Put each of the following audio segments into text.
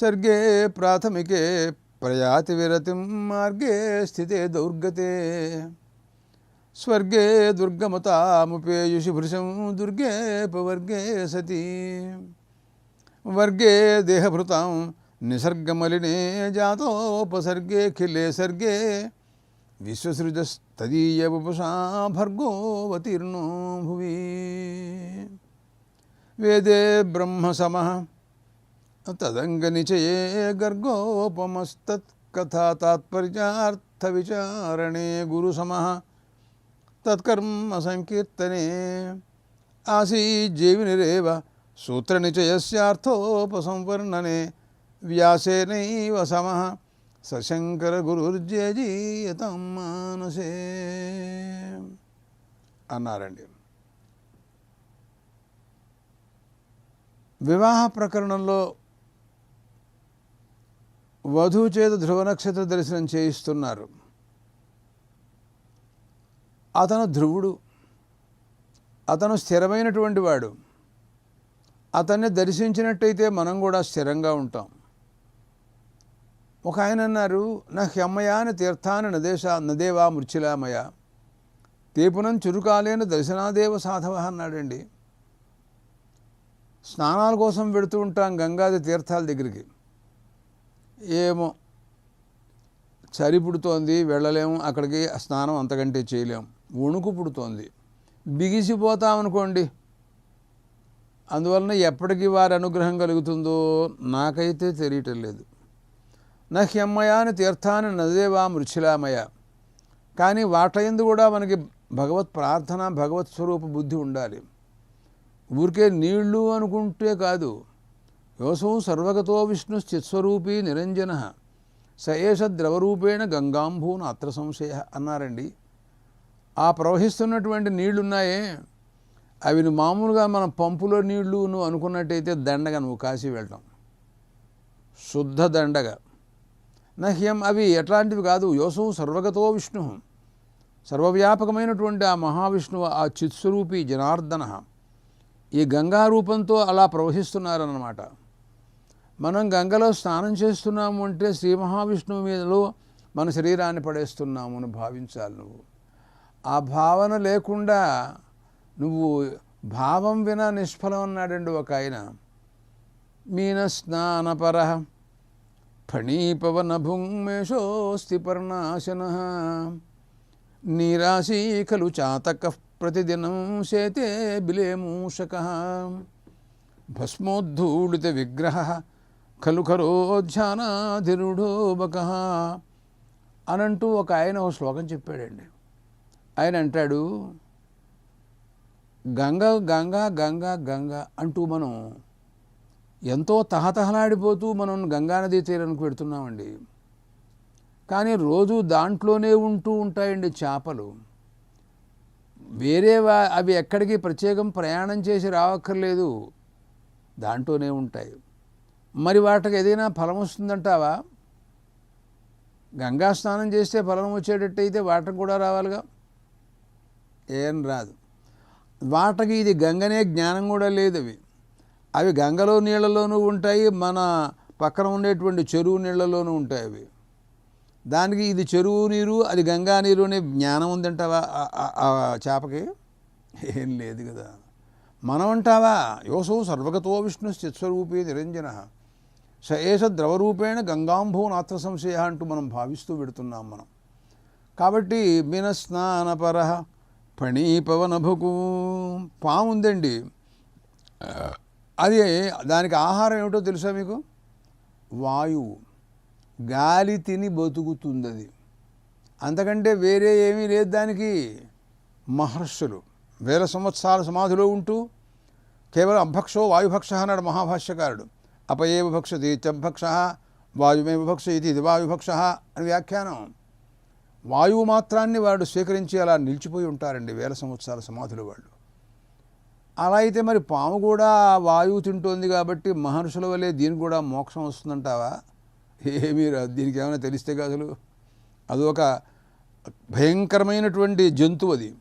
सर्गे प्राथमिके प्रयाति विरति मार्गे स्थिते दुर्गते। स्वर्गे दुर्गमतामुपेयुषि भृशं दुर्गे पवर्गे सती। वर्गे देहभृतां निसर्गमलिने जातोपसर्गेऽखिले सर्गे। विश्वसृजस्तदीयवपुषा भर्गोऽवतीर्णो भुवि। वेदे ब्रह्मसमः తదంగనిచయే గర్గోపమస్తత్కథా తాత్పర్యార్థ విచారణే గురు సమః తత్కర్మ సంకీర్తనే ఆసీజ్జీవినిరేవ సూత్రనిచయస్యార్థోపసంవర్ణనే వ్యాసేనైవ సమ సశంకర గురుర్జయజీయతం మానసే అన్నారండి. వివాహ ప్రకరణంలో వధువు చేత ధ్రువ నక్షత్ర దర్శనం చేయిస్తున్నారు. అతను ధ్రువుడు. అతను స్థిరమైనటువంటి వాడు. అతన్ని దర్శించినట్టయితే మనం కూడా స్థిరంగా ఉంటాం. ఒక ఆయన అన్నారు నా హ్యమ్మయాని తీర్థాన్ని నదేశ నదేవా మృత్యులామయ తీపునం చురుకాలేని దర్శనాదేవ సాధవ అన్నాడండి. స్నానాల కోసం వెడుతూ ఉంటాం గంగాది తీర్థాల దగ్గరికి. ఏమో చలి పుడుతోంది వెళ్ళలేము అక్కడికి స్నానం అంతకంటే చేయలేము. వణుకు పుడుతోంది. బిగిసిపోతామనుకోండి. అందువలన ఎప్పటికీ వారి అనుగ్రహం కలుగుతుందో నాకైతే తెలియటం లేదు. నహ్యమ్మయాని తీర్థాన్ని నదేవా మృచిలామయ కానీ వాటయందు కూడా మనకి భగవత్ ప్రార్థన భగవత్ స్వరూప బుద్ధి ఉండాలి. ఊరికే నీళ్ళు అనుకుంటే కాదు. యోసౌ సర్వగతో విష్ణు నిరంజన. నిరంజన ఏష ద్రవరూపేణ గంగాంభూన అత్ర సంశయ అన్నారండి. ఆ ప్రవహిస్తున్నటువంటి నీళ్ళున్నాయే. అవి నువ్వు మామూలుగా మన పంపులో నీళ్ళు నువ్వు అనుకున్నట్టయితే దండగా నువ్వు కాశీ వెళ్ళటం శుద్ధ దండగ. నహ్యం అవి ఎట్లాంటివి కాదు యోసం సర్వగతో విష్ణు. సర్వవ్యాపకమైనటువంటి ఆ మహావిష్ణువు ఆ చిత్స్వరూపి జనార్దన. ఈ గంగా రూపంతో అలా ప్రవహిస్తున్నారన్నమాట. మనం గంగలో స్నానం చేస్తున్నాము అంటే శ్రీ మహావిష్ణువు మీదలో మన శరీరాన్ని పడేస్తున్నాము అని భావించాలి నువ్వు. ఆ భావన లేకుండా నువ్వు భావం వినా నిష్ఫలం అన్నాడండి ఒక ఆయన. మీన స్నానపర ఫణీపవన భుంమేషోస్తి పర్ణాశన. నీరాశీ ఖలు చాతక ప్రతిదినం సేతే బిలేమూషక భస్మోద్ధూళిత విగ్రహ ఖలు ఖరోధ్యానాధిరుఢోబక అనంటూ ఒక ఆయన ఒక శ్లోకం చెప్పాడండి. ఆయన అంటాడు గంగ గంగ గంగ గంగ అంటూ మనం ఎంతో తహతహలాడిపోతూ మనం గంగానదీ తీరానికి పెడుతున్నామండి కానీ రోజు దాంట్లోనే ఉంటూ ఉంటాయండి చేపలు. వేరే అవి ఎక్కడికి ప్రత్యేకం ప్రయాణం చేసి రావక్కర్లేదు దాంట్లోనే ఉంటాయి. మరి వాటికి ఏదైనా ఫలం వస్తుందంటావా? గంగా స్నానం చేస్తే ఫలం వచ్చేటట్టయితే వాటికి కూడా రావాలిగా? ఏం రాదు. వాటకి ఇది గంగనే జ్ఞానం కూడా లేదు అవి. అవి గంగలో నీళ్ళలోనూ ఉంటాయి మన పక్కన ఉండేటువంటి చెరువు నీళ్ళలోనూ ఉంటాయి అవి. దానికి ఇది చెరువు నీరు అది గంగా నీరు అనే జ్ఞానం ఉందంటావా ఆ- ఆ చేపకి? ఏం లేదు కదా. మనం అంటావా యోసౌ సర్వగతో విష్ణు చిత్స్వరూపే నిరంజన. స ఏష ద్రవరూపేణ గంగాంభో నాత్ర సంశయ అంటూ మనం భావిస్తూ పెడుతున్నాం మనం. కాబట్టి మినస్నానపర ఫణీపవనభుకు పాము ఉందండి అది దానికి ఆహారం ఏమిటో తెలుసా మీకు? వాయువు. గాలి తిని బతుకుతుంది అది అంతకంటే వేరే ఏమీ లేదు దానికి. మహర్షులు వేల సంవత్సరాల సమాధిలో ఉంటూ కేవలం అభక్షో వాయుభక్ష అన్నాడు మహాభాష్యకారుడు. అపయేవ భక్షతి చభక్ష వాయుమేవ భక్ష ఇది ఇది వాయుభక్ష అని వ్యాఖ్యానం. వాయువు మాత్రాన్ని వాడు స్వీకరించి అలా నిలిచిపోయి ఉంటారండి వేల సంవత్సరాల సమాధులు వాళ్ళు. అలా అయితే మరి పాము కూడా వాయువు తింటోంది కాబట్టి మహర్షుల వల్లే దీనికి కూడా మోక్షం వస్తుందంటావా? ఏమీ రాదు దీనికి ఏమైనా తెలిస్తే కాదు అసలు అది ఒక భయంకరమైనటువంటి జంతువు అది.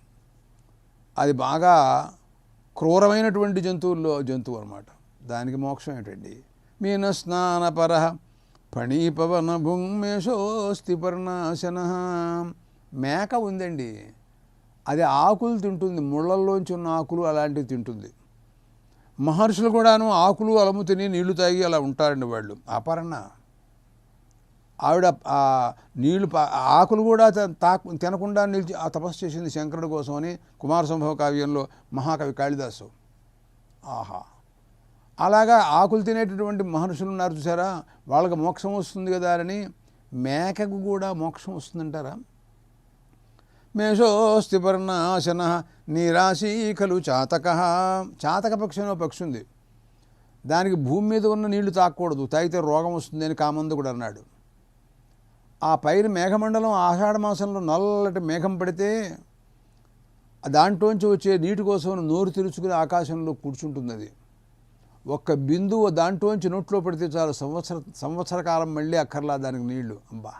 అది బాగా క్రూరమైనటువంటి జంతువుల్లో జంతువు అనమాట దానికి మోక్షం ఏంటండి? మీనస్నానపర ఫణీపవన భుంగేషోస్తి పర్ణాశన మేక ఉందండి. అది ఆకులు తింటుంది. ముళ్ళల్లోంచి ఉన్న ఆకులు అలాంటివి తింటుంది. మహర్షులు కూడాను ఆకులు అలము తిని నీళ్ళు తాగి అలా ఉంటారండి వాళ్ళు. అపర్ణ. ఆవిడ నీళ్ళు పా- ఆకులు కూడా తాకు తినకుండా నిలిచి ఆ తపస్సు చేసింది శంకరుడు కోసం అని కుమార సంభవ కావ్యంలో మహాకవి కాళిదాసు. ఆహా. అలాగా ఆకులు తినేటటువంటి మహర్షులు ఉన్నారు చూసారా? వాళ్ళకి మోక్షం వస్తుంది కదా అని మేకకు కూడా మోక్షం వస్తుందంటారా? మేషోస్తి పర్ణాశన నీరాశీ చాతక. చాతక పక్షి అనే పక్షి ఉంది. దానికి భూమి మీద ఉన్న నీళ్ళు తాకూడదు. తాగితే రోగం వస్తుంది అని కామందుకుడు అన్నాడు. ఆ పైన మేఘమండలం ఆషాఢ మాసంలో నల్లటి మేఘం పడితే దాంట్లోంచి వచ్చే నీటి కోసం నోరు తెరుచుకుని ఆకాశంలో కూర్చుంటుంది అది. ఒక్క బిందువు దాంట్లోంచి నోట్లో పెడితే చాలు సంవత్సర సంవత్సర కాలం మళ్ళీ అక్కర్లా దానికి నీళ్ళు. అబ్బా!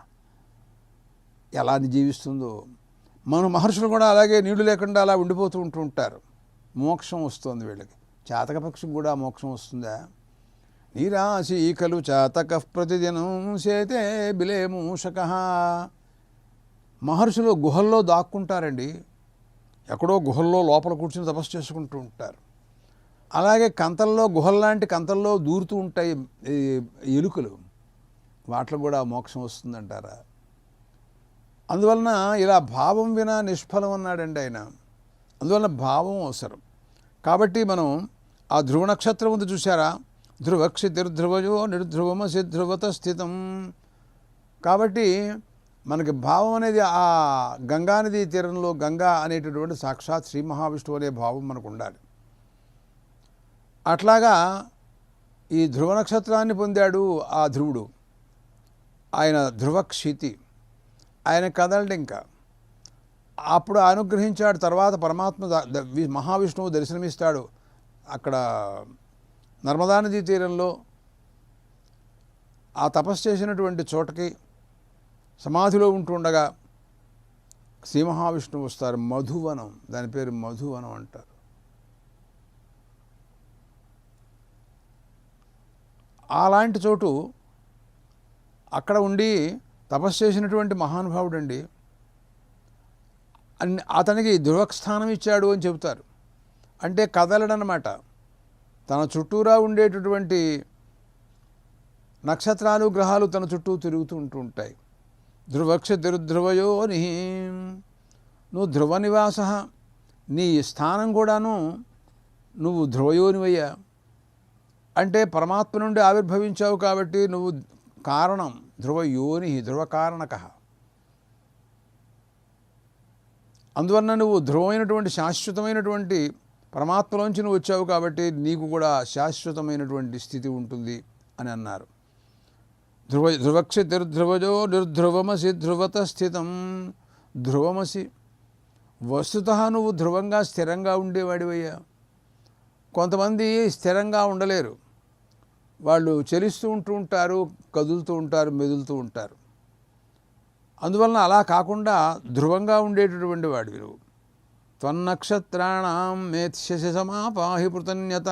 ఎలా అది జీవిస్తుందో. మన మహర్షులు కూడా అలాగే నీళ్ళు లేకుండా అలా ఉండిపోతూ ఉంటూ ఉంటారు. మోక్షం వస్తుంది వీళ్ళకి. చాతక పక్షికి కూడా మోక్షం వస్తుందా? నీరాశి ఈకలు చాతక ప్రతిదినం సేతే బిలే మూషక. మహర్షులు గుహల్లో దాక్కుంటారండి. ఎక్కడో గుహల్లో లోపల కూర్చుని తపస్సు చేసుకుంటూ ఉంటారు. అలాగే కంతల్లో గుహల్లాంటి కంతల్లో దూరుతూ ఉంటాయి ఈ ఎలుకలు. వాటిలో కూడా మోక్షం వస్తుందంటారా? అందువలన ఇలా భావం వినా నిష్ఫలం అన్నాడండి ఆయన. అందువలన భావం అవసరం. కాబట్టి మనం ఆ ధ్రువ నక్షత్రం ఉంది చూసారా ధ్రువక్షితిర్ధ్రువజో నిర్ధ్రువమసి ధ్రువత స్థితం. కాబట్టి మనకి భావం అనేది ఆ గంగానది తీరంలో గంగా అనేటటువంటి సాక్షాత్ శ్రీ మహావిష్ణువు అనే భావం మనకు ఉండాలి. అట్లాగా ఈ ధ్రువ నక్షత్రాన్ని పొందాడు ఆ ధ్రువుడు. ఆయన ధ్రువక్షితి. ఆయన కదలడు ఇంకా. అప్పుడు అనుగ్రహించాడు తర్వాత పరమాత్మ ద- వి- మహావిష్ణువు దర్శనమిస్తాడు అక్కడ నర్మదా నదీ తీరంలో. ఆ తపస్సు చేసినటువంటి చోటకి సమాధిలో ఉంటుండగా శ్రీ మహావిష్ణువు వస్తారు. మధువనం. దాని పేరు మధువనం అంటారు. అలాంటి చోటు అక్కడ ఉండి తపస్సు చేసినటువంటి మహానుభావుడు అండి అన్ని అతనికి ధ్రువస్థానం ఇచ్చాడు అని చెబుతారు. అంటే కదలడనమాట తన చుట్టూరా ఉండేటటువంటి నక్షత్రాలు గ్రహాలు తన చుట్టూ తిరుగుతూ ఉంటూ ఉంటాయి. ధ్రువక్ష ధ్రువయో నువ్వు ధ్రువ నివాస నీ స్థానం కూడాను నువ్వు ధ్రువయోనివయ్యా. అంటే పరమాత్మ నుండి ఆవిర్భవించావు కాబట్టి నువ్వు కారణం ధ్రువ యోని ధ్రువ కారణక అందువలన నువ్వు ధ్రువమైనటువంటి శాశ్వతమైనటువంటి పరమాత్మలోంచి నువ్వు వచ్చావు కాబట్టి నీకు కూడా శాశ్వతమైనటువంటి స్థితి ఉంటుంది అని అన్నారు. ధ్రువ ధ్రువక్షితిర్ధ్రువజో నిర్ధ్రువమసి ధ్రువత స్థితం ధ్రువమసి వస్తుత నువ్వు ధ్రువంగా స్థిరంగా ఉండేవాడివయ్యా. కొంతమంది స్థిరంగా ఉండలేరు. వాళ్ళు చలిస్తూ ఉంటూ ఉంటారు కదులుతూ ఉంటారు మెదులుతూ ఉంటారు. అందువలన అలా కాకుండా ధ్రువంగా ఉండేటటువంటి వాడివి వీరు. త్వన్నక్షత్రాణం మేత్స్యసి పృతన్యత.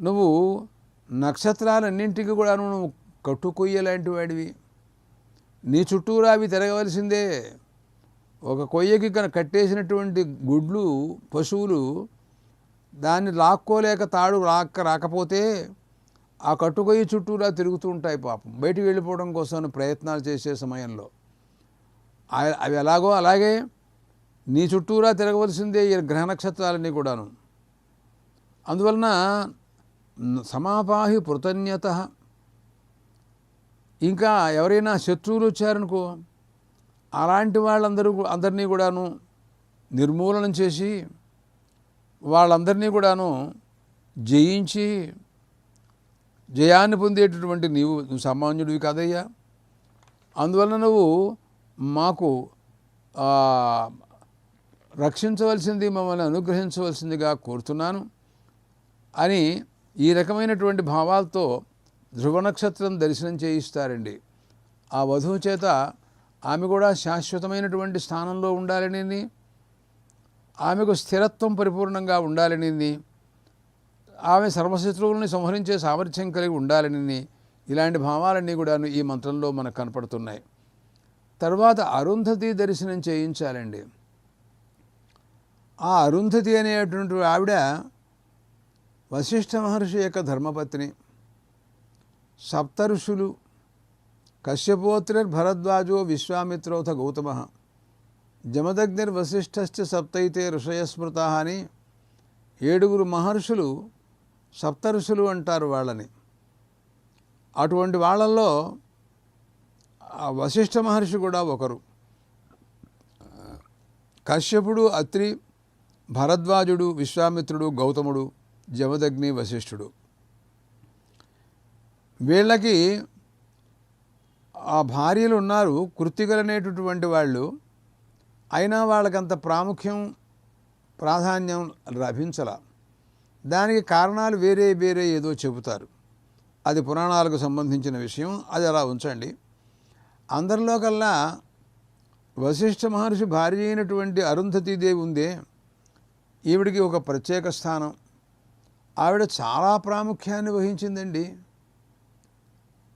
నువ్వు నక్షత్రాలన్నింటికి కూడా నువ్వు కట్టుకొయ్యలాంటి వాడివి. నీ చుట్టూరా అవి తిరగవలసిందే. ఒక కొయ్యకి కనుక కట్టేసినటువంటి గుడ్లు పశువులు దాన్ని లాక్కోలేక తాడు రాక రాకపోతే ఆ కట్టుకొయ్యి చుట్టూరా తిరుగుతూ ఉంటాయి పాపం. బయటికి వెళ్ళిపోవడం కోసం ప్రయత్నాలు చేసే సమయంలో. అవి ఎలాగో అలాగే నీ చుట్టూరా తిరగవలసిందే ఈ గ్రహ నక్షత్రాలన్నీ కూడాను. అందువలన సమాపాహి పృతన్యత. ఇంకా ఎవరైనా శత్రువులు వచ్చారనుకో అలాంటి వాళ్ళందరూ అందరినీ కూడాను నిర్మూలనం చేసి వాళ్ళందరినీ కూడాను జయించి జయాన్ని పొందేటటువంటి నీవు నువ్వు సామాన్యుడివి కాదయ్యా. అందువలన నువ్వు మాకు రక్షించవలసింది మమ్మల్ని అనుగ్రహించవలసిందిగా కోరుతున్నాను అని ఈ రకమైనటువంటి భావాలతో ధ్రువ నక్షత్రం దర్శనం చేయిస్తారండి. ఆ వధువు చేత ఆమె కూడా శాశ్వతమైనటువంటి స్థానంలో ఉండాలని ఆమెకు స్థిరత్వం పరిపూర్ణంగా ఉండాలని ఆమె సర్వశత్రువుల్ని సంహరించే సామర్థ్యం కలిగి ఉండాలని ఇలాంటి భావాలన్నీ కూడాను ఈ మంత్రంలో మనకు కనపడుతున్నాయి. తర్వాత అరుంధతి దర్శనం చేయించాలండి. ఆ అరుంధతి అనేటువంటి ఆవిడ వశిష్ఠ మహర్షి యొక్క ధర్మపత్ని సప్తఋషులు కశ్యపోత్రిర్ భరద్వాజో విశ్వామిత్రోథ గౌతమ జమదగ్నిర్వశిష్ఠశ్చ సప్తైతే ఋషయస్మృత అని ఏడుగురు మహర్షులు సప్తఋషులు అంటారు వాళ్ళని. అటువంటి వాళ్ళల్లో వశిష్ఠ మహర్షి కూడా ఒకరు. కశ్యపుడు అత్రి భరద్వాజుడు విశ్వామిత్రుడు గౌతముడు జమదగ్ని వశిష్ఠుడు. వీళ్ళకి ఆ భార్యలు ఉన్నారు కృతికలనేటటువంటి వాళ్ళు. అయినా వాళ్ళకంత ప్రాముఖ్యం ప్రాధాన్యం లభించలా. దానికి కారణాలు వేరే వేరే ఏదో చెబుతారు. అది పురాణాలకు సంబంధించిన విషయం అది అలా ఉంచండి. అందరిలో కల్లా వశిష్ఠ మహర్షి భార్య అయినటువంటి అరుంధతీదేవి ఉందే. ఈవిడికి ఒక ప్రత్యేక స్థానం. ఆవిడ చాలా ప్రాముఖ్యాన్ని వహించిందండి.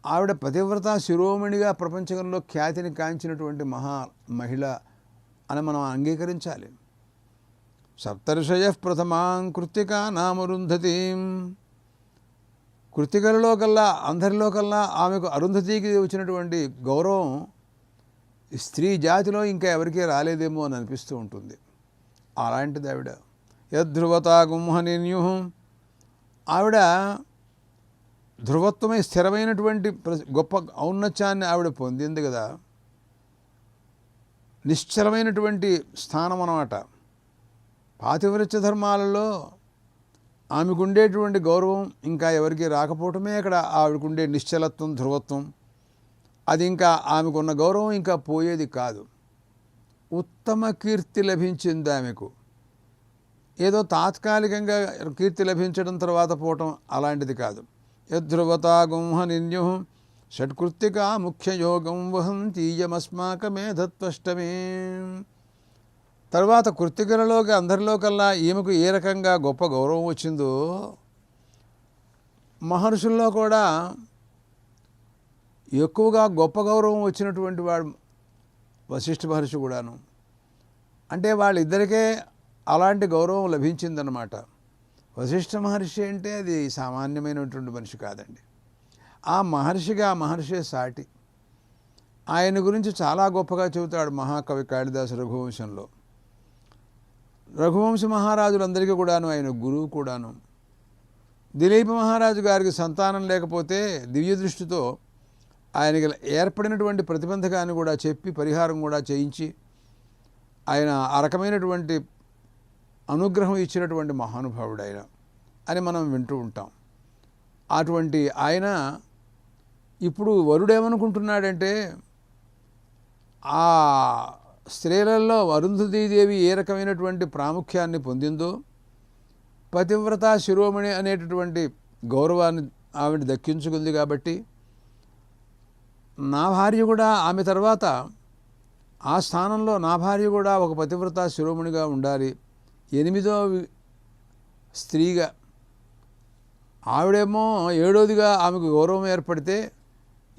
ఆవిడ పతివ్రత శిరోమణిగా ప్రపంచంలో ఖ్యాతిని కాంచినటువంటి మహా మహిళ అని మనం అంగీకరించాలి. సప్తర్షయ ప్రథమాం కృత్తికా నామరుంధతీం. కృతికలలో కల్లా అందరిలో కల్లా ఆమెకు అరుంధతికి వచ్చినటువంటి గౌరవం స్త్రీ జాతిలో ఇంకా ఎవరికీ రాలేదేమో అని అనిపిస్తూ ఉంటుంది. అలాంటిది ఆవిడ. యద్ధ్రువతా గుంహనిన్యూహం ఆవిడ ధృవత్వమై స్థిరమైనటువంటి ప్ర- గొప్ప ఔన్నత్యాన్ని ఆవిడ పొందింది కదా. నిశ్చలమైనటువంటి స్థానం అన్నమాట. పాతివృత్య ధర్మాలలో ఆమెకుండేటువంటి గౌరవం ఇంకా ఎవరికి రాకపోవటమే అక్కడ ఆవిడకుండే నిశ్చలత్వం ధృవత్వం. అది ఇంకా ఆమెకున్న గౌరవం ఇంకా పోయేది కాదు. ఉత్తమ కీర్తి లభించింది ఆమెకు. ఏదో తాత్కాలికంగా కీర్తి లభించడం తర్వాత పోవటం అలాంటిది కాదు. యద్ధ్రువతా గుంహ నిన్యు షట్కృత్తిక ముఖ్య యోగం వహంతీయమస్మాకమేధత్వష్టమే తర్వాత కృత్తికలలోకి అందరిలో కల్లా ఈమెకు ఏ రకంగా గొప్ప గౌరవం వచ్చిందో మహర్షుల్లో కూడా ఎక్కువగా గొప్ప గౌరవం వచ్చినటువంటి వాడు వశిష్ఠ మహర్షి కూడాను. అంటే వాళ్ళిద్దరికే అలాంటి గౌరవం లభించిందనమాట వశిష్ఠ మహర్షి అంటే అది సామాన్యమైనటువంటి మనిషి కాదండి. ఆ మహర్షిగా ఆ మహర్షి సాటి. ఆయన గురించి చాలా గొప్పగా చెబుతాడు మహాకవి కాళిదాసు రఘువంశంలో. రఘువంశ మహారాజులందరికీ కూడాను ఆయన గురువు కూడాను. దిలీప మహారాజు గారికి సంతానం లేకపోతే దివ్య దృష్టితో ఆయనకి ఏర్పడినటువంటి ప్రతిబంధకాన్ని కూడా చెప్పి పరిహారం కూడా చేయించి ఆయన ఆ రకమైనటువంటి అనుగ్రహం ఇచ్చినటువంటి మహానుభావుడు ఆయన అని మనం వింటూ ఉంటాం. అటువంటి ఆయన ఇప్పుడు వరుడేమనుకుంటున్నాడంటే ఆ స్త్రీలలో అరుంధతీదేవి ఏ రకమైనటువంటి ప్రాముఖ్యాన్ని పొందిందో పతివ్రత శిరోమణి అనేటటువంటి గౌరవాన్ని ఆవిడ దక్కించుకుంది కాబట్టి నా భార్య కూడా ఆమె తర్వాత ఆ స్థానంలో నా భార్య కూడా ఒక పతివ్రత శిరోమణిగా ఉండాలి. ఎనిమిదో స్త్రీగా. ఆవిడేమో ఏడోదిగా ఆమెకు గౌరవం ఏర్పడితే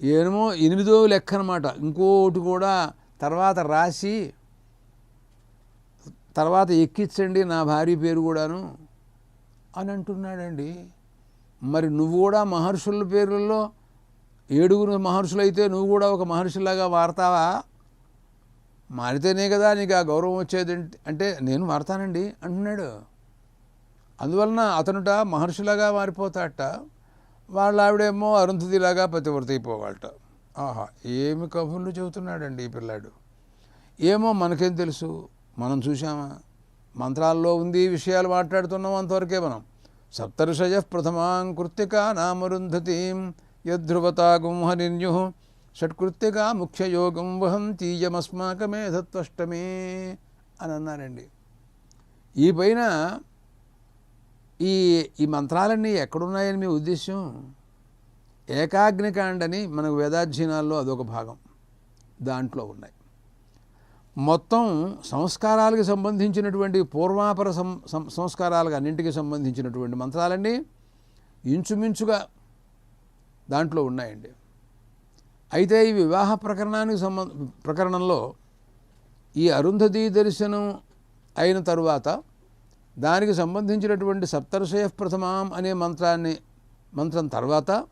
ఏమో ఎనిమిదో లెక్క అనమాట ఇంకోటి కూడా తర్వాత రాసి తర్వాత ఎక్కించండి నా భార్య పేరు కూడాను అని అంటున్నాడండి. మరి నువ్వు కూడా మహర్షుల పేర్లలో ఏడుగురు మహర్షులైతే నువ్వు కూడా ఒక మహర్షిలాగా మారతావా మారితేనే కదా నీకు ఆ గౌరవం వచ్చేది అంటే- నేను మారతానండి అంటున్నాడు. అందువలన అతనుట మహర్షిలాగా మారిపోతాట. వాళ్ళ ఆవిడేమో అరుంధతిలాగా పతివ్రత అయిపోవాలట ఆహా ఏమి కబుర్లు చెబుతున్నాడండి ఈ పిల్లాడు? ఏమో మనకేం తెలుసు? మనం చూసామా మంత్రాల్లో ఉంది ఈ విషయాలు మాట్లాడుతున్నాం అంతవరకే మనం. సప్తర్షయ ప్రథమాం కృత్తికా నామరుంధతీం యద్ధ్రువతా గుంహనిన్యు షట్కృత్తిక ముఖ్యయోగం వహంతీయమస్మాకమేధత్వష్టమే అని అన్నారండి. ఈ పైన ఈ ఈ మంత్రాలన్నీ ఎక్కడున్నాయని మీ ఉద్దేశ్యం? ఏకాగ్నికాండని మనకు వేదాధ్యయనాల్లో అదొక భాగం దాంట్లో ఉన్నాయి. మొత్తం సంస్కారాలకు సంబంధించినటువంటి పూర్వాపర సం సం- సంస్కారాలకు అన్నింటికి సంబంధించినటువంటి మంత్రాలన్నీ ఇంచుమించుగా దాంట్లో ఉన్నాయండి. అయితే ఈ వివాహ ప్రకరణానికి సంబంధ ప్రకరణంలో ఈ అరుంధతి దర్శనం అయిన తరువాత దానికి సంబంధించినటువంటి సప్తర్షయ ప్రథమాం అనే మంత్రాన్ని మంత్రం తర్వాత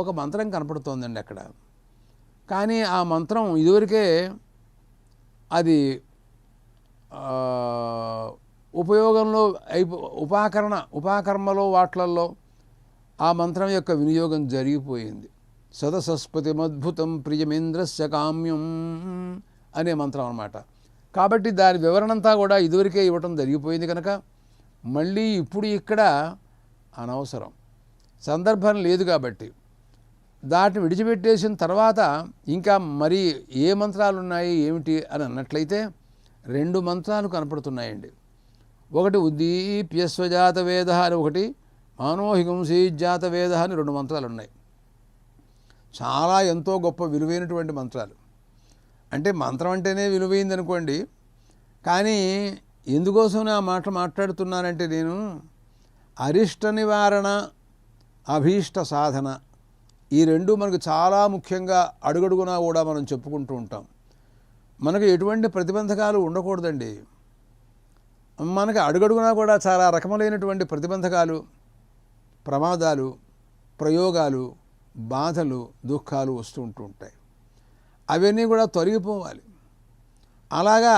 ఒక మంత్రం కనపడుతోందండి అక్కడ. కానీ ఆ మంత్రం ఇదివరకే అది ఉపయోగంలో అయిపో ఉపాకరణ ఉపాకర్మలో వాట్లల్లో ఆ మంత్రం యొక్క వినియోగం జరిగిపోయింది. సదసస్పతిమద్భుతం ప్రియమేంద్రస్య కామ్యం అనే మంత్రం అన్నమాట. కాబట్టి దాని వివరణంతా కూడా ఇదివరకే ఇవ్వటం జరిగిపోయింది కనుక మళ్ళీ ఇప్పుడు ఇక్కడ అనవసరం. సందర్భం లేదు కాబట్టి దాటిని విడిచిపెట్టేసిన తర్వాత ఇంకా మరి ఏ మంత్రాలు ఉన్నాయి ఏమిటి అని అన్నట్లయితే రెండు మంత్రాలు కనపడుతున్నాయండి. ఒకటి ఉద్దీప్యస్వజాత వేద అని ఒకటి మానోహిగంసీజాత వేద అని రెండు మంత్రాలు ఉన్నాయి చాలా ఎంతో గొప్ప విలువైనటువంటి మంత్రాలు. అంటే మంత్రం అంటేనే విలువైంది అనుకోండి. కానీ ఎందుకోసం ఆ మాట మాట్లాడుతున్నానంటే నేను అరిష్ట నివారణ అభీష్ట సాధన ఈ రెండు మనకు చాలా ముఖ్యంగా అడుగడుగునా కూడా మనం చెప్పుకుంటూ ఉంటాం. మనకు ఎటువంటి ప్రతిబంధకాలు ఉండకూడదండి. మనకి అడుగడుగునా కూడా చాలా రకములైనటువంటి ప్రతిబంధకాలు ప్రమాదాలు ప్రయోగాలు బాధలు దుఃఖాలు వస్తూ ఉంటూ ఉంటాయి. అవన్నీ కూడా తొలగిపోవాలి. అలాగా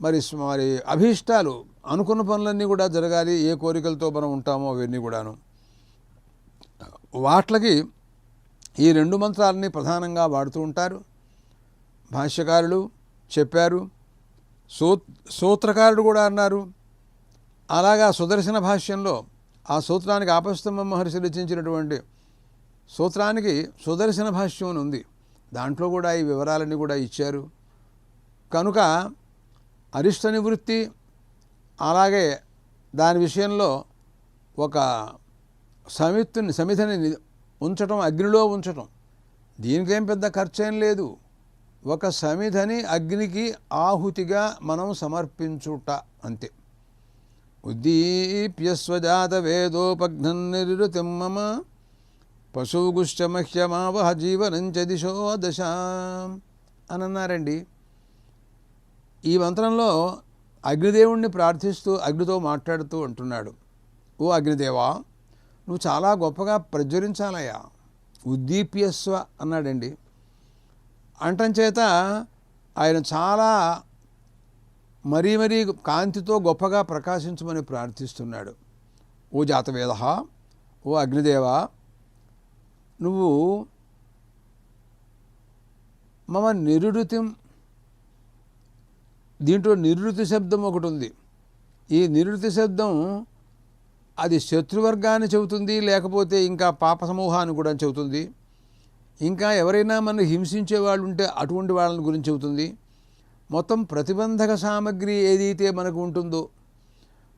మరి మరి అభీష్టాలు అనుకున్న పనులన్నీ కూడా జరగాలి. ఏ కోరికలతో మనం ఉంటామో అవన్నీ కూడాను. వాట్లకి ఈ రెండు మంత్రాలని ప్రధానంగా వాడుతూ ఉంటారు. భాష్యకారులు చెప్పారు సూ సూత్రకారుడు కూడా అన్నారు. అలాగా సుదర్శన భాష్యంలో ఆ సూత్రానికి ఆపస్తంభ మహర్షి రచించినటువంటి సూత్రానికి సుదర్శన భాష్యం అని ఉంది. దాంట్లో కూడా ఈ వివరాలన్నీ కూడా ఇచ్చారు. కనుక అరిష్ట నివృత్తి అలాగే దాని విషయంలో ఒక సమితిని సమితిని ని- ఉంచటం అగ్నిలో ఉంచటం. దీనికేం పెద్ద ఖర్చేం లేదు. ఒక సమిధని అగ్నికి ఆహుతిగా మనం సమర్పించుట అంతే. ఉద్దీప్యస్వజాత వేదోపఘ్నం నిరుతిం మమ పశుగుశ్చమహ్యమావహ జీవనంచ దిశో దశ అని అన్నారండి ఈ మంత్రంలో అగ్నిదేవుణ్ణి ప్రార్థిస్తూ అగ్నితో మాట్లాడుతూ అంటున్నాడు. ఓ అగ్నిదేవా నువ్వు చాలా గొప్పగా ప్రజ్వరించాలయ్యా ఉద్దీప్యస్వ అన్నాడండి. అంటం చేత ఆయన చాలా మరీ మరీ కాంతితో గొప్పగా ప్రకాశించమని ప్రార్థిస్తున్నాడు. ఓ జాతవేద ఓ అగ్నిదేవ నువ్వు మమ నిరుడితిం దీంట్లో నిరుతి శబ్దం ఒకటి ఉంది. ఈ నిరుతి శబ్దం అది శత్రువర్గాన్ని చెబుతుంది లేకపోతే ఇంకా పాప సమూహాన్ని కూడా చెబుతుంది. ఇంకా ఎవరైనా మనం హింసించే వాళ్ళు ఉంటే అటువంటి వాళ్ళని గురించి చెబుతుంది. మొత్తం ప్రతిబంధక సామగ్రి ఏదైతే మనకు ఉంటుందో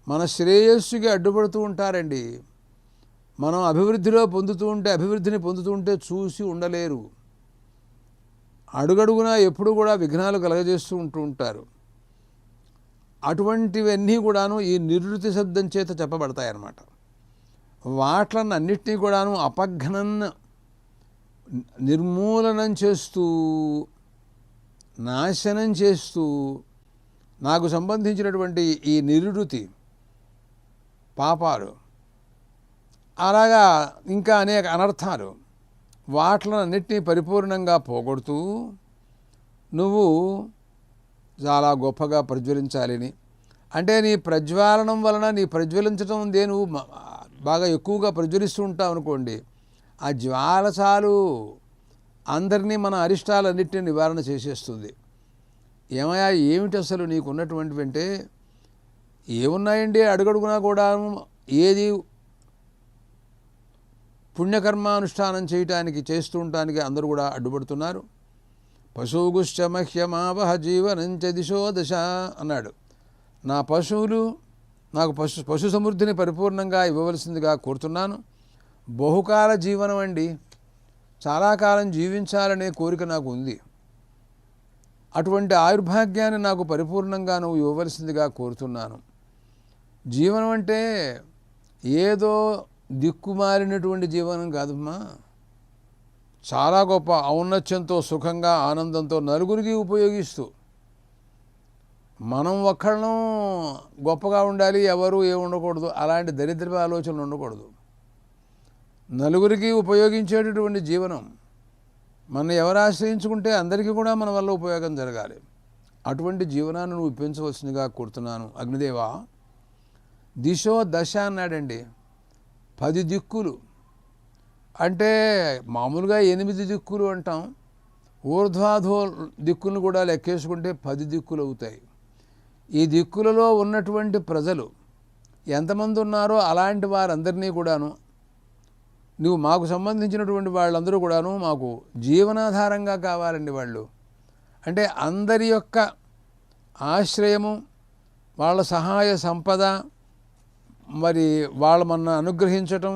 మన శ్రేయస్సుకి అడ్డుపడుతూ ఉంటారండి. మనం అభివృద్ధిలో పొందుతూ ఉంటే అభివృద్ధిని పొందుతూ ఉంటే చూసి ఉండలేరు. అడుగడుగునా ఎప్పుడు కూడా విఘ్నాలు కలగజేస్తూ ఉంటూ ఉంటారు. అటువంటివన్నీ కూడాను ఈ నిరుతి శబ్దం చేత చెప్పబడతాయి అన్నమాట వాట్లను అన్నిటినీ కూడాను అపఘ్నం నిర్మూలనం చేస్తూ నాశనం చేస్తూ నాకు సంబంధించినటువంటి ఈ నిరుతి పాపాలు అలాగా ఇంకా అనేక అనర్థాలు వాట్లను అన్నిటినీ పరిపూర్ణంగా పోగొడుతూ నువ్వు చాలా గొప్పగా ప్రజ్వలించాలని అంటే నీ ప్రజ్వాలనం వలన నీ ప్రజ్వలించడం దే నువ్వు బాగా ఎక్కువగా ప్రజ్వలిస్తూ ఉంటావు అనుకోండి ఆ జ్వాల చాలు అందరినీ మన అరిష్టాలన్నింటినీ నివారణ చేసేస్తుంది. ఏమయ్యా ఏమిటి అసలు నీకు ఉన్నటువంటివి అంటే ఏమున్నాయండి అడుగడుగునా కూడా ఏది పుణ్యకర్మానుష్ఠానం చేయటానికి చేస్తూ ఉండటానికి అందరూ కూడా అడ్డుపడుతున్నారు. పశువుగుశ్చమహ్యమావహ జీవనంచ దిశో దశ అన్నాడు. నా పశువులు నాకు పశు పశు సమృద్ధిని పరిపూర్ణంగా ఇవ్వవలసిందిగా కోరుతున్నాను. బహుకాల జీవనం అండి. చాలా కాలం జీవించాలనే కోరిక నాకు ఉంది. అటువంటి ఆయుర్భాగ్యాన్ని నాకు పరిపూర్ణంగా నువ్వు ఇవ్వవలసిందిగా కోరుతున్నాను. జీవనం అంటే ఏదో దిక్కుమారినటువంటి జీవనం కాదమ్మా. చాలా గొప్ప ఔన్నత్యంతో సుఖంగా ఆనందంతో నలుగురికి ఉపయోగిస్తూ. మనం ఒక్కళ్ళం గొప్పగా ఉండాలి ఎవరు ఏ ఉండకూడదు అలాంటి దరిద్ర ఆలోచనలు ఉండకూడదు. నలుగురికి ఉపయోగించేటటువంటి జీవనం మన ఎవరు ఆశ్రయించుకుంటే అందరికీ కూడా మన వల్ల ఉపయోగం జరగాలి. అటువంటి జీవనాన్ని నువ్వు ఇప్పించవలసిందిగా కోరుతున్నాను. అగ్నిదేవా దిశో దశ అన్నాడండి. పది దిక్కులు. అంటే మామూలుగా ఎనిమిది దిక్కులు అంటాం. ఊర్ధ్వాధో దిక్కులను కూడా లెక్కేసుకుంటే పది దిక్కులు అవుతాయి. ఈ దిక్కులలో ఉన్నటువంటి ప్రజలు ఎంతమంది ఉన్నారో అలాంటి వారందరినీ కూడాను నువ్వు మాకు సంబంధించినటువంటి వాళ్ళందరూ కూడాను మాకు జీవనాధారంగా కావాలండి వాళ్ళు. అంటే అందరి యొక్క ఆశ్రయము వాళ్ళ సహాయ సంపద మరి వాళ్ళు మన అనుగ్రహించటం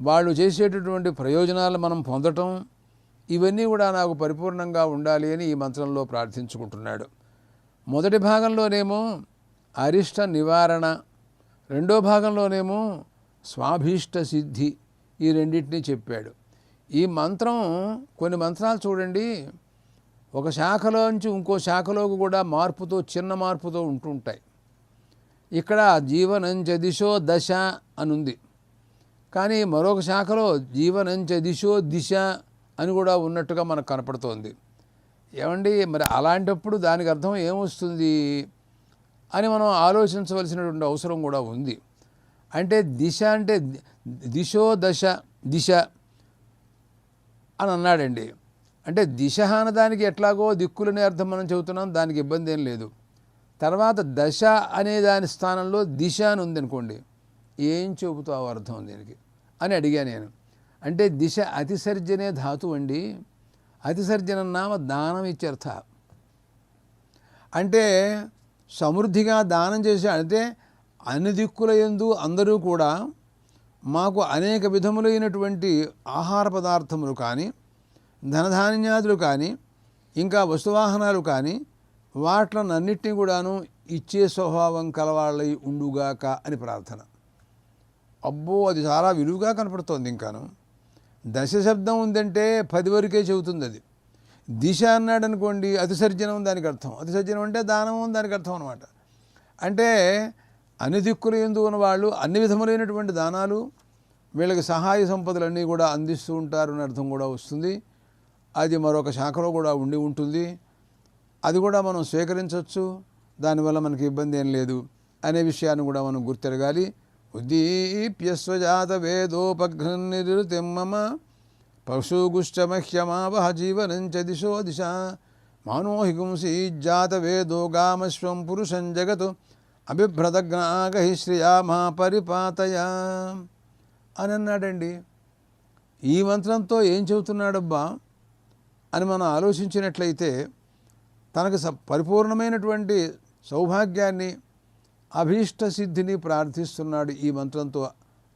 వాళ్ళు చేసేటటువంటి ప్రయోజనాలు మనం పొందటం ఇవన్నీ కూడా నాకు పరిపూర్ణంగా ఉండాలి అని ఈ మంత్రంలో ప్రార్థించుకుంటున్నాడు. మొదటి భాగంలోనేమో అరిష్ట నివారణ రెండో భాగంలోనేమో స్వాభీష్ట సిద్ధి ఈ రెండింటినీ చెప్పాడు. ఈ మంత్రం కొన్ని మంత్రాలు చూడండి ఒక శాఖలోంచి ఇంకో శాఖలోకి కూడా మార్పుతో చిన్న మార్పుతో ఉంటుంటాయి. ఇక్కడ జీవనంచ దిశో దశ అని ఉంది కానీ మరొక శాఖలో జీవనంచ దిశో దిశ అని కూడా ఉన్నట్టుగా మనకు కనపడుతోంది. ఏమండి? మరి అలాంటప్పుడు దానికి అర్థం ఏమొస్తుంది? అని మనం ఆలోచించవలసినటువంటి అవసరం కూడా ఉంది. అంటే దిశ అంటే దిశో దశ దిశ అని అన్నాడండి. అంటే దిశ అనదానికి ఎట్లాగో దిక్కులనే అర్థం మనం చెబుతున్నాం దానికి ఇబ్బంది ఏం లేదు. తర్వాత దశ అనే దాని స్థానంలో దిశ అని ఉంది అనుకోండి ఏం చెబుతావు అర్థం దీనికి అని అడిగా నేను. అంటే దిశ అతిసర్జనే ధాతువు అండి అతిసర్జన నామ దానం ఇత్యర్థ అంటే సమృద్ధిగా దానం చేసే అంటే అన్ని దిక్కుల యందు అందరూ కూడా మాకు అనేక విధములైనటువంటి ఆహార పదార్థములు కానీ ధనధాన్యాదులు కానీ ఇంకా వస్తువాహనాలు కానీ వాటిలనన్నిటినీ కూడాను ఇచ్చే స్వభావం కలవాళ్ళై ఉండుగాక అని ప్రార్థన. అబ్బో అది చాలా విలువుగా కనపడుతోంది ఇంకాను. దశ శబ్దం ఉందంటే పది వరకే చెబుతుంది అది. దిశ అన్నాడు అనుకోండి అతిసర్జనం దానికి అర్థం. అతిసర్జనం అంటే దానం దానికి అర్థం అనమాట అంటే అన్ని దిక్కులు ఎందు ఉన్నవాళ్ళు అన్ని విధములైనటువంటి దానాలు వీళ్ళకి సహాయ సంపదలన్నీ కూడా అందిస్తూ ఉంటారు అని అర్థం కూడా వస్తుంది. అది మరొక శాఖలో కూడా ఉండి ఉంటుంది. అది కూడా మనం స్వీకరించవచ్చు. దానివల్ల మనకి ఇబ్బంది ఏం లేదు అనే విషయాన్ని కూడా మనం గుర్తెరగాలి. ఉద్దీప్యస్వజాత మహ్యమావహ పశుగుష్టమహ్యమావహ జీవనంచ దిశో దిశ. మానోహిగుంసి జాత వేదో గామశ్వం పురుషం జగతు అభిభ్రతజ్ఞాగహి శ్రియామా పరిపాతయ. అని అన్నాడండి. ఈ మంత్రంతో ఏం చెబుతున్నాడబ్బా? అని మనం ఆలోచించినట్లయితే తనకు స పరిపూర్ణమైనటువంటి సౌభాగ్యాన్ని అభీష్ట సిద్ధిని ప్రార్థిస్తున్నాడు ఈ మంత్రంతో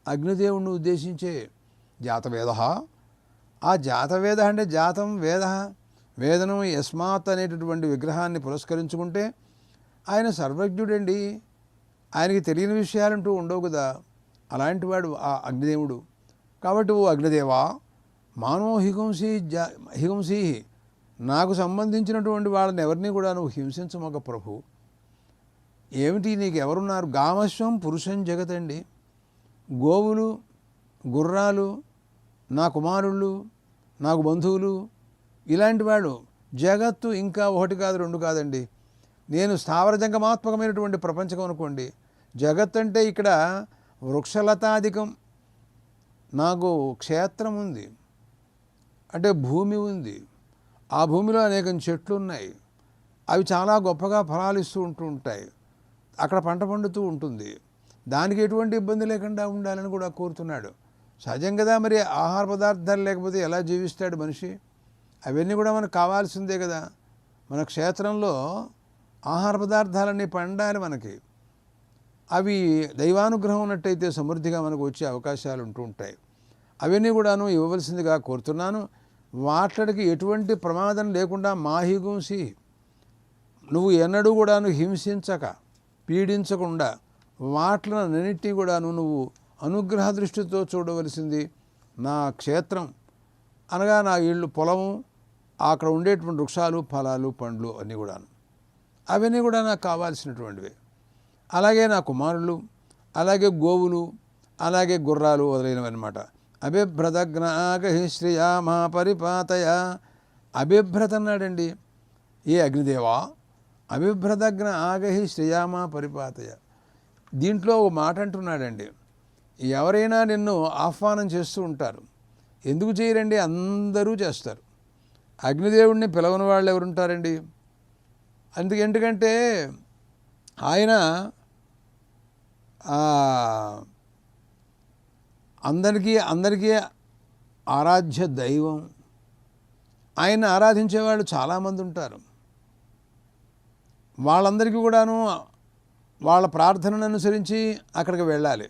అగ్నిదేవుణ్ణి ఉద్దేశించే జాతవేద. ఆ జాతవేద అంటే జాతం వేద వేదనం యస్మాత్ అనేటటువంటి విగ్రహాన్ని పురస్కరించుకుంటే ఆయన సర్వజ్ఞుడండి. ఆయనకి తెలియని విషయాలంటూ ఉండవు కదా. అలాంటి వాడు ఆ అగ్నిదేవుడు. కాబట్టి ఓ అగ్నిదేవా మానవ హింసి జా హింసి నాకు సంబంధించినటువంటి వాళ్ళని ఎవరిని కూడా నువ్వు హింసించమొక ప్రభు. ఏమిటి నీకు ఎవరున్నారు? గామశ్వం పురుషం జగతండి. గోవులు గుర్రాలు నా కుమారుళ్ళు నాకు బంధువులు ఇలాంటి వాళ్ళు. జగత్తు ఇంకా ఒకటి కాదు రెండు కాదండి. నేను స్థావర జంగమాత్మకమైనటువంటి ప్రపంచం అనుకోండి. జగత్ అంటే ఇక్కడ వృక్షలతాధికం. నాకు క్షేత్రం ఉంది. అంటే భూమి ఉంది. ఆ భూమిలో అనేకం చెట్లు ఉన్నాయి. అవి చాలా గొప్పగా ఫలాలు ఇస్తూ ఉంటూ ఉంటాయి. అక్కడ పంట పండుతూ ఉంటుంది. దానికి ఎటువంటి ఇబ్బంది లేకుండా ఉండాలని కూడా కోరుతున్నాడు. సహజం కదా మరి ఆహార పదార్థాలు లేకపోతే ఎలా జీవిస్తాడు మనిషి? అవన్నీ కూడా మనకు కావాల్సిందే కదా. మన క్షేత్రంలో ఆహార పదార్థాలన్నీ పండాలి మనకి. అవి దైవానుగ్రహం ఉన్నట్టయితే సమృద్ధిగా మనకు వచ్చే అవకాశాలు ఉంటూ ఉంటాయి. అవన్నీ కూడాను ఇవ్వవలసిందిగా కోరుతున్నాను. వాటికి ఎటువంటి ప్రమాదం లేకుండా మాహిగుంసి నువ్వు ఎన్నడూ కూడాను హింసించక పీడించకుండా వాటిలన్నింటినీ కూడాను నువ్వు అనుగ్రహ దృష్టితో చూడవలసింది నా క్షేత్రం. అనగా నా ఇళ్ళు పొలము అక్కడ ఉండేటువంటి వృక్షాలు ఫలాలు పండ్లు అన్నీ కూడాను. అవన్నీ కూడా నాకు కావాల్సినటువంటివి. అలాగే నా కుమారులు అలాగే గోవులు అలాగే గుర్రాలు మొదలైనవి అనమాట మా పరిపాతయ అభిభ్రత అన్నాడండి ఏ అగ్నిదేవా? అభిభ్రతజ్ఞ ఆగహి శ్రీయామా పరిపాతయ. దీంట్లో ఒక మాట అంటున్నాడండి. ఎవరైనా నిన్ను ఆహ్వానం చేస్తూ ఉంటారు. ఎందుకు చేయరండి? అందరూ చేస్తారు. అగ్నిదేవుడిని పిలవని వాళ్ళు ఎవరుంటారండి? అందుకు ఎందుకంటే ఆయన అందరికీ అందరికీ ఆరాధ్య దైవం. ఆయన ఆరాధించే వాళ్ళు చాలామంది ఉంటారు. వాళ్ళందరికీ కూడాను వాళ్ళ ప్రార్థనను అనుసరించి అక్కడికి వెళ్ళాలి.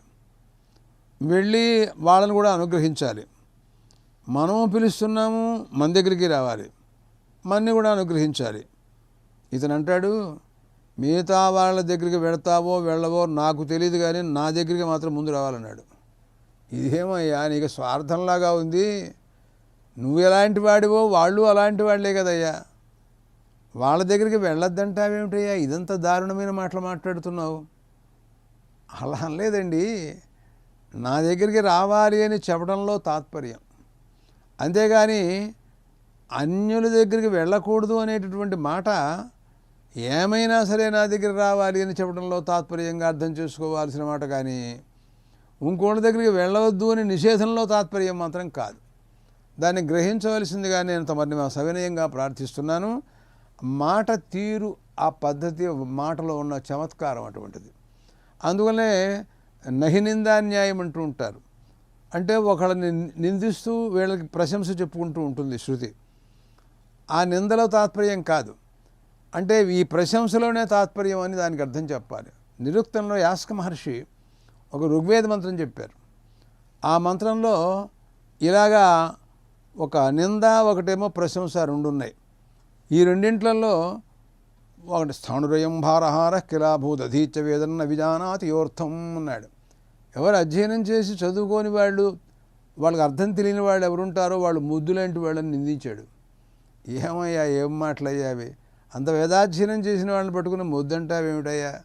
వెళ్ళి వాళ్ళని కూడా అనుగ్రహించాలి. మనము పిలుస్తున్నాము మన దగ్గరికి రావాలి. మన్ని కూడా అనుగ్రహించాలి. ఇతను అంటాడు మిగతా వాళ్ళ దగ్గరికి వెళతావో వెళ్ళవో నాకు తెలియదు కానీ నా దగ్గరికి మాత్రం ముందు రావాలన్నాడు. ఇదేమయ్యా నీకు స్వార్థంలాగా ఉంది. నువ్వు ఎలాంటి వాడివో వాళ్ళు అలాంటి వాళ్ళే కదయ్యా. వాళ్ళ దగ్గరికి వెళ్ళొద్దంటావేమిటయ్యా? ఇదంతా దారుణమైన మాటలు మాట్లాడుతున్నావు. అలా అనలేదండి. నా దగ్గరికి రావాలి అని చెప్పడంలో తాత్పర్యం. అంతేగాని అన్యుల దగ్గరికి వెళ్ళకూడదు అనేటటువంటి మాట ఏమైనా సరే నా దగ్గర రావాలి అని చెప్పడంలో తాత్పర్యంగా అర్థం చేసుకోవాల్సిన మాట కానీ ఇంకోటి దగ్గరికి వెళ్ళవద్దు అని నిషేధంలో తాత్పర్యం మాత్రం కాదు. దాన్ని గ్రహించవలసిందిగా నేను తమరిని సవినయంగా ప్రార్థిస్తున్నాను. మాట తీరు ఆ పద్ధతి మాటలో ఉన్న చమత్కారం అటువంటిది. అందువలనే నహినిందాన్యాయం అంటూ ఉంటారు. అంటే ఒకళ్ళని నిందిస్తూ వీళ్ళకి ప్రశంస చెప్పుకుంటూ ఉంటుంది శృతి. ఆ నిందలో తాత్పర్యం కాదు. అంటే ఈ ప్రశంసలోనే తాత్పర్యం అని దానికి అర్థం చెప్పాలి. నిరుక్తంలో యాస్క మహర్షి ఒక ఋగ్వేద మంత్రం చెప్పారు. ఆ మంత్రంలో ఇలాగా ఒక నింద ఒకటేమో ప్రశంస రెండు ఉన్నాయి ఈ రెండింట్లలో ఒకటి స్థాణురయం భారహార కిలాభూదధీచ వేదన్న విజానాతి యోర్థం అన్నాడు. ఎవరు అధ్యయనం చేసి చదువుకోని వాళ్ళు వాళ్ళకి అర్థం తెలియని వాళ్ళు ఎవరుంటారో వాళ్ళు ముద్దులాంటి వాళ్ళని నిందించాడు. ఏమయ్యా ఏం మాటలయ్యా అవి? అంత వేదాధ్యయనం చేసిన వాళ్ళని పట్టుకుని ముద్దంటావేమిటయ్యా?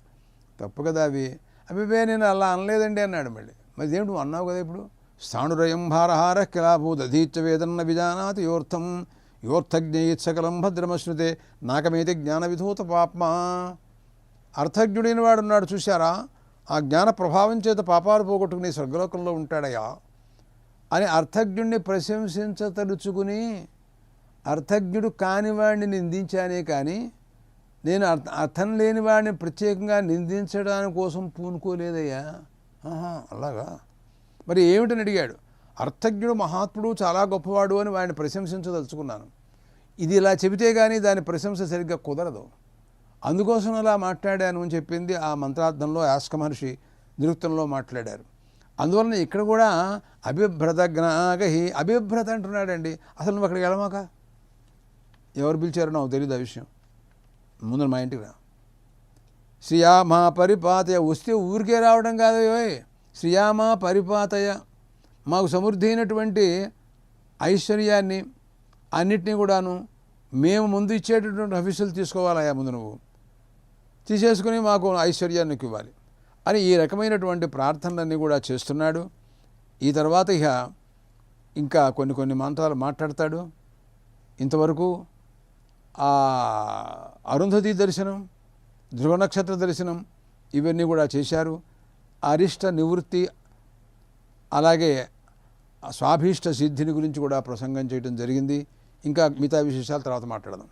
తప్పు కదా అవి. అభిపే నేను అలా అనలేదండి అన్నాడు మళ్ళీ. మరి ఏమిటి నువ్వు అన్నావు కదా ఇప్పుడు? స్థాణురయం భారహార కిలాభూదధీచ వేదన్న విజానాతి యోర్థం యోర్థజ్ఞయిత్ సకలం భద్రమశ్నుతే నాకమైతే జ్ఞాన విధూత పాప్మా అర్థజ్ఞుడైన వాడున్నాడు చూశారా? ఆ జ్ఞాన ప్రభావం చేత పాపాలు పోగొట్టుకుని స్వర్గలోకంలో ఉంటాడయా? అని అర్థజ్ఞుడిని ప్రశంసించతలుచుకుని అర్థజ్ఞుడు కానివాడిని నిందించానే కానీ నేను అర్థ అర్థం లేని వాడిని ప్రత్యేకంగా నిందించడానికి కోసం పూనుకోలేదయ్యా. అలాగా? మరి ఏమిటని అడిగాడు? అర్థజ్ఞుడు మహాత్ముడు చాలా గొప్పవాడు అని వాడిని ప్రశంసించదలుచుకున్నాను. ఇది ఇలా చెబితే కానీ దాని ప్రశంస సరిగ్గా కుదరదు. అందుకోసం అలా మాట్లాడాను అని చెప్పింది ఆ మంత్రార్థంలో యాస్క మహర్షి నిరుక్తంలో మాట్లాడారు. అందువలన ఇక్కడ కూడా అభిభ్రత జ్ఞాగహి అభిభ్రత అంటున్నాడండి. అసలు నువ్వు అక్కడికి వెళ్ళమాక? ఎవరు పిలిచారో నాకు తెలియదు ఆ విషయం. ముందు మా ఇంటికి రా. శ్రీయామా పరిపాతయ వస్తే ఊరికే రావడం కాదు శ్రీయామా పరిపాతయ. మాకు సమృద్ధి అయినటువంటి ఐశ్వర్యాన్ని అన్నిటినీ కూడాను మేము ముందు ఇచ్చేటటువంటి హఫీసులు తీసుకోవాలయా ముందు నువ్వు. తీసేసుకుని మాకు ఐశ్వర్యాన్ని ఇవ్వాలి. అని ఈ రకమైనటువంటి ప్రార్థనలన్నీ కూడా చేస్తున్నాడు. ఈ తర్వాత ఇక ఇంకా కొన్ని కొన్ని మంత్రాలు మాట్లాడతాడు. ఇంతవరకు ఆ అరుంధతి దర్శనం ధ్రువ నక్షత్ర దర్శనం ఇవన్నీ కూడా చేశారు. అరిష్ట నివృత్తి అలాగే స్వాభీష్ట సిద్ధిని గురించి కూడా ప్రసంగం చేయడం జరిగింది. ఇంకా మిగతా విశేషాలు తర్వాత మాట్లాడదాం.